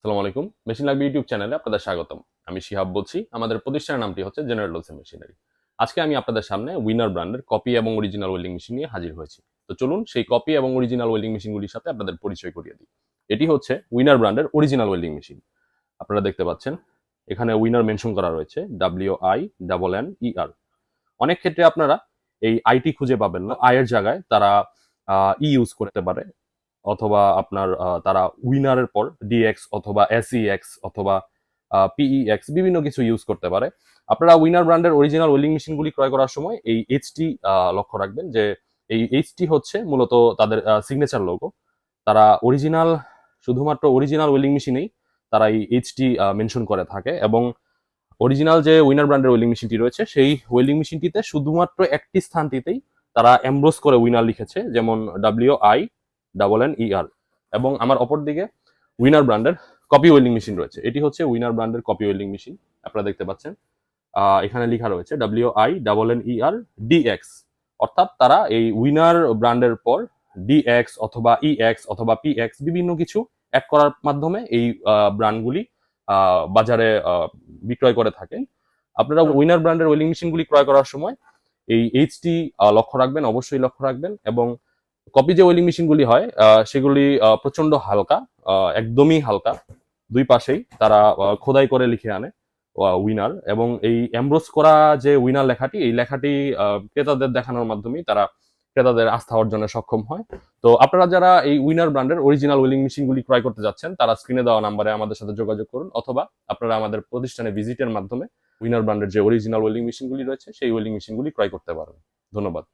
আসসালামু আলাইকুম। মেশিন লাগবে ইউটিউব চ্যানেলে আপনাদের স্বাগতম। আমি শিহাব বলছি। আমাদের প্রতিষ্ঠানের নামটি হচ্ছে জেনারেল হোলসেল মেশিনারি আজকে আমি আপনাদের সামনে উইনার ব্র্যান্ডের কপি এবং অরিজিনাল ওয়েল্ডিং মেশিন নিয়ে হাজির হয়েছি। তো চলুন সেই কপি এবং অরিজিনাল ওয়েল্ডিং মেশিনগুলির সাথে আপনাদের পরিচয় করিয়ে দিই। এটি হচ্ছে উইনার ব্র্যান্ডের অরিজিনাল ওয়েল্ডিং মেশিন আপনারা দেখতে পাচ্ছেন, এখানে উইনার মেনশন করা রয়েছে W I double N E R অনেক ক্ষেত্রে আপনারা এই আইটি খুঁজে পাবেন না। আয়ের জায়গায় তারা ই ইউজ করতে পারে। অথবা আপনার তারা উইনারের পর ডিএক্স অথবা এসইএক্স অথবা পিইএক্স বিভিন্ন কিছু ইউজ করতে পারে। আপনারা উইনার ব্র্যান্ডের অরিজিনাল ওয়েল্ডিং মেশিনগুলি ক্রয় করার সময় এই এইচটি লক্ষ্য রাখবেন যে এই এইচটি হচ্ছে মূলত তাদের সিগনেচার লোগো তারা অরিজিনাল শুধুমাত্র অরিজিনাল ওয়েলিং মেশিনেই তারা এই এইচটি মেনশন করে থাকে এবং অরিজিনাল যে উইনার ব্র্যান্ডের ওয়েলিং মেশিনটি রয়েছে সেই ওয়েল্ডিং মেশিনটিতে শুধুমাত্র একটি স্থানটিতেই তারা এমব্রোস করে উইনার লিখেছে, যেমন W I double N E R এবং আমার অপর দিকে উইনার ব্র্যান্ডের কপি ওয়েল্ডিং মেশিন রয়েছে। এটি হচ্ছে উইনার ব্র্যান্ডের কপি ওয়েল্ডিং মেশিন আপনারা দেখতে পাচ্ছেন। এখানে লেখা রয়েছে W I double N E R D X অর্থাৎ তারা এই উইনার ব্র্যান্ডের পর ডিএক্স অথবা ইএক্স অথবা পিএক্স বিভিন্ন কিছু অ্যাড করার মাধ্যমে এই ব্র্যান্ডগুলি বাজারে বিক্রয় করে থাকেন। আপনারা উইনার ব্র্যান্ডের ওয়েলিং মেশিনগুলি ক্রয় করার সময় এই এইচটি লক্ষ্য রাখবেন, অবশ্যই লক্ষ্য রাখবেন এবং কপি যে ওয়েলিং মেশিনগুলি হয় সেগুলি প্রচণ্ড হালকা একদমই হালকা। দুই পাশেই তারা খোদাই করে লিখে আনে উইনার। এবং এই এমব্রোস করা যে উইনার লেখাটি, এই লেখাটি ক্রেতাদের দেখানোর মাধ্যমেই তারা ক্রেতাদের আস্থা অর্জনে সক্ষম হয়। তো আপনারা যারা এই উইনার ব্র্যান্ডের অরিজিনাল ওয়েলিং মেশিনগুলি ক্রয় করতে যাচ্ছেন, তারা স্ক্রিনে দেওয়া নাম্বারে আমাদের সাথে যোগাযোগ করুন, অথবা আপনারা আমাদের প্রতিষ্ঠানে ভিজিটের মাধ্যমে উইনার ব্র্যান্ডের যে অরিজিনাল ওয়েলিং মেশিনগুলি রয়েছে, সেই ওয়েলিং মেশিনগুলি ক্রয় করতে পারেন ধন্যবাদ।